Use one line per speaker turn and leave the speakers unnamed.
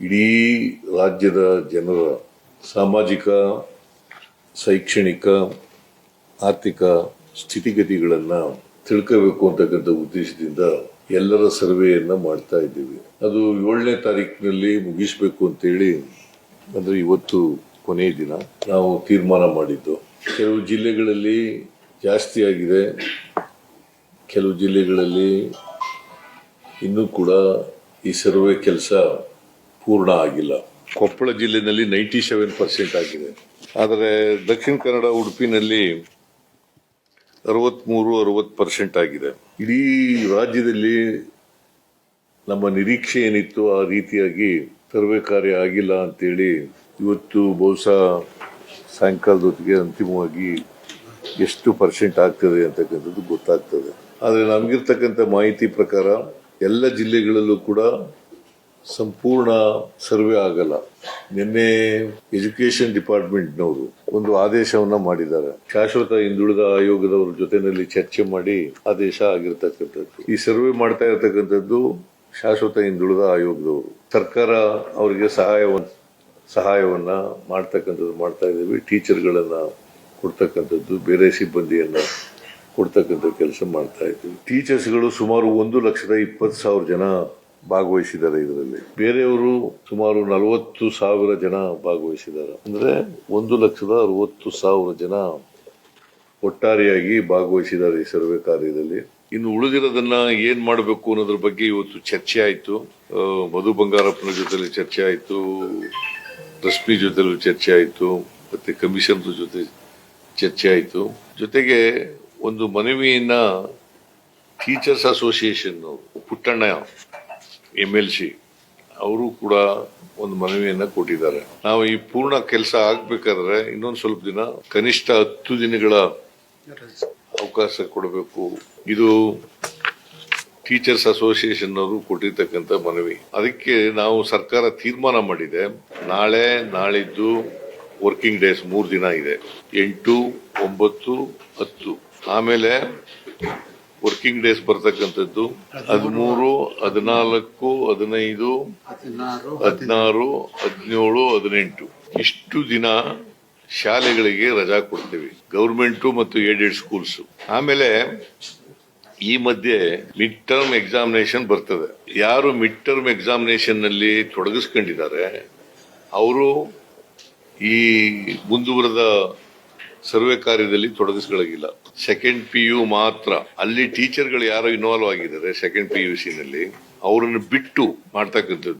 ಇಡೀ ರಾಜ್ಯದ ಜನರ ಸಾಮಾಜಿಕ, ಶೈಕ್ಷಣಿಕ, ಆರ್ಥಿಕ ಸ್ಥಿತಿಗತಿಗಳನ್ನು ತಿಳ್ಕೋಬೇಕು ಅಂತಕ್ಕಂಥ ಉದ್ದೇಶದಿಂದ ಎಲ್ಲರ ಸರ್ವೆಯನ್ನು ಮಾಡ್ತಾ ಇದ್ದೀವಿ. ಅದು ಏಳನೇ ತಾರೀಕಿನಲ್ಲಿ ಮುಗಿಸ್ಬೇಕು ಅಂತೇಳಿ ಅಂದರೆ ಇವತ್ತು ಕೊನೆಯ ದಿನ ನಾವು ತೀರ್ಮಾನ ಮಾಡಿದ್ದು. ಕೆಲವು ಜಿಲ್ಲೆಗಳಲ್ಲಿ ಜಾಸ್ತಿ ಆಗಿದೆ. ಕೆಲವು ಜಿಲ್ಲೆಗಳಲ್ಲಿ ಇನ್ನೂ ಕೂಡ ಈ ಸರ್ವೆ ಕೆಲಸ ಪೂರ್ಣ ಆಗಿಲ್ಲ. ಕೊಪ್ಪಳ ಜಿಲ್ಲೆನಲ್ಲಿ ನೈಂಟಿ ಸೆವೆನ್ ಪರ್ಸೆಂಟ್ ಆಗಿದೆ. ಆದರೆ ದಕ್ಷಿಣ ಕನ್ನಡ ಉಡುಪಿನಲ್ಲಿ ಅರವತ್ಮೂರು, ಅರವತ್ತು ಪರ್ಸೆಂಟ್ ಆಗಿದೆ. ಇಡೀ ರಾಜ್ಯದಲ್ಲಿ ನಮ್ಮ ನಿರೀಕ್ಷೆ ಏನಿತ್ತು, ಆ ರೀತಿಯಾಗಿ ಸರ್ವೆ ಕಾರ್ಯ ಆಗಿಲ್ಲ ಅಂತೇಳಿ ಇವತ್ತು ಬಹುಶಃ ಸಾಯಂಕಾಲದೊತ್ತಿಗೆ ಅಂತಿಮವಾಗಿ ಎಷ್ಟು ಪರ್ಸೆಂಟ್ ಆಗ್ತದೆ ಅಂತಕ್ಕಂಥದ್ದು ಗೊತ್ತಾಗ್ತದೆ. ಆದರೆ ನಮಗಿರ್ತಕ್ಕಂಥ ಮಾಹಿತಿ ಪ್ರಕಾರ ಎಲ್ಲ ಜಿಲ್ಲೆಗಳಲ್ಲೂ ಕೂಡ ಸಂಪೂರ್ಣ ಸರ್ವೆ ಆಗಲ್ಲ. ನಿನ್ನೆ ಎಜುಕೇಶನ್ ಡಿಪಾರ್ಟ್ಮೆಂಟ್ನವರು ಒಂದು ಆದೇಶವನ್ನ ಮಾಡಿದ್ದಾರೆ. ಶಾಶ್ವತ ಹಿಂದುಳಿದ ಆಯೋಗದವರ ಜೊತೆನಲ್ಲಿ ಚರ್ಚೆ ಮಾಡಿ ಆದೇಶ ಆಗಿರ್ತಕ್ಕಂಥದ್ದು. ಈ ಸರ್ವೆ ಮಾಡ್ತಾ ಇರತಕ್ಕಂಥದ್ದು ಶಾಶ್ವತ ಹಿಂದುಳಿದ ಆಯೋಗದವರು. ಸರ್ಕಾರ ಅವರಿಗೆ ಸಹಾಯವನ್ನ ಸಹಾಯವನ್ನ ಮಾಡ್ತಕ್ಕಂಥದ್ದು ಮಾಡ್ತಾ ಇದ್ದೀವಿ. ಟೀಚರ್ಗಳನ್ನ ಕೊಡ್ತಕ್ಕಂಥದ್ದು, ಬೇರೆ ಸಿಬ್ಬಂದಿಯನ್ನ ಕೊಡ್ತಕ್ಕಂಥ ಕೆಲಸ ಮಾಡ್ತಾ ಇದ್ದೀವಿ. ಟೀಚರ್ಸ್ಗಳು ಸುಮಾರು ಒಂದು ಲಕ್ಷದ ಇಪ್ಪತ್ತು ಸಾವಿರ ಜನ ಭಾಗವಹಿಸಿದ್ದಾರೆ ಇದರಲ್ಲಿ. ಬೇರೆಯವರು ಸುಮಾರು ನಲವತ್ತು ಸಾವಿರ ಜನ ಭಾಗವಹಿಸಿದ್ದಾರೆ. ಅಂದ್ರೆ ಒಂದು ಲಕ್ಷದ ಅರವತ್ತು ಸಾವಿರ ಜನ ಒಟ್ಟಾರೆಯಾಗಿ ಭಾಗವಹಿಸಿದ್ದಾರೆ ಈ ಸರ್ವೆ ಕಾರ್ಯದಲ್ಲಿ. ಇನ್ನು ಉಳಿದಿರೋದನ್ನ ಏನ್ ಮಾಡಬೇಕು ಅನ್ನೋದ್ರ ಬಗ್ಗೆ ಇವತ್ತು ಚರ್ಚೆ ಆಯ್ತು. ಮಧು ಬಂಗಾರಪ್ಪನ ಜೊತೆಲಿ ಚರ್ಚೆ ಆಯಿತು. ರಶ್ಮಿ ಜೊತೆಲೂ ಚರ್ಚೆ ಆಯಿತು. ಮತ್ತೆ ಕಮಿಷನ್ ಜೊತೆ ಚರ್ಚೆ ಆಯ್ತು. ಜೊತೆಗೆ ಒಂದು ಮನವಿಯನ್ನ teachers association Puttanna M L C ಅವರು ಕೂಡ ಒಂದು ಮನವಿಯನ್ನ ಕೊಟ್ಟಿದ್ದಾರೆ. ನಾವು ಈ ಪೂರ್ಣ ಕೆಲಸ ಆಗ್ಬೇಕಾದ್ರೆ ಇನ್ನೊಂದು ಸ್ವಲ್ಪ ದಿನ, ಕನಿಷ್ಠ ಹತ್ತು ದಿನಗಳ ಅವಕಾಶ ಕೊಡಬೇಕು. ಇದು ಟೀಚರ್ಸ್ ಅಸೋಸಿಯೇಷನ್ ಅವರು ಕೊಟ್ಟಿರ್ತಕ್ಕಂಥ ಮನವಿ. ಅದಕ್ಕೆ ನಾವು ಸರ್ಕಾರ ತೀರ್ಮಾನ ಮಾಡಿದೆ. ನಾಳೆ, ನಾಳಿದ್ದು ವರ್ಕಿಂಗ್ ಡೇಸ್ ಮೂರು ದಿನ ಇದೆ. ಎಂಟು, ಒಂಬತ್ತು, ಹತ್ತು. ಆಮೇಲೆ ವರ್ಕಿಂಗ್ ಡೇಸ್ ಬರ್ತಕ್ಕಂಥದ್ದು. ಹದಿಮೂರು ಹದಿನಾಲ್ಕು ಹದಿನೈದು
ಹದಿನಾರು
ಹದಿನೇಳು ಹದಿನೆಂಟು. ಇಷ್ಟು ದಿನ ಶಾಲೆಗಳಿಗೆ ರಜಾ ಕೊಡ್ತೀವಿ. ಗೌರ್ಮೆಂಟು ಮತ್ತು ಏಡೆಡ್ ಸ್ಕೂಲ್ಸ್. ಆಮೇಲೆ ಈ ಮಧ್ಯೆ ಮಿಡ್ ಟರ್ಮ್ ಎಕ್ಸಾಮಿನೇಷನ್ ಬರ್ತದೆ. ಯಾರು ಮಿಡ್ ಟರ್ಮ್ ಎಕ್ಸಾಮಿನೇಷನ್ನಲ್ಲಿ ತೊಡಗಿಸ್ಕೊಂಡಿದ್ದಾರೆ ಅವರು ಈ ಮುಂದುವರೆದ ಸರ್ವೆ ಕಾರ್ಯದಲ್ಲಿ ತೊಡಗಿಸ್ಕೊಳ್ಳೋಗಿಲ್ಲ ಸೆಕೆಂಡ್ ಪಿ ಯು ಮಾತ್ರ. ಅಲ್ಲಿ ಟೀಚರ್ಗಳು ಯಾರು ಇನ್ವಾಲ್ವ್ ಆಗಿದ್ದಾರೆ ಸೆಕೆಂಡ್ ಪಿ ಯು ಸಿ ನಲ್ಲಿ. ಅವರನ್ನು ಬಿಟ್ಟು ಮಾಡ್ತಕ್ಕಂಥದ್ದು.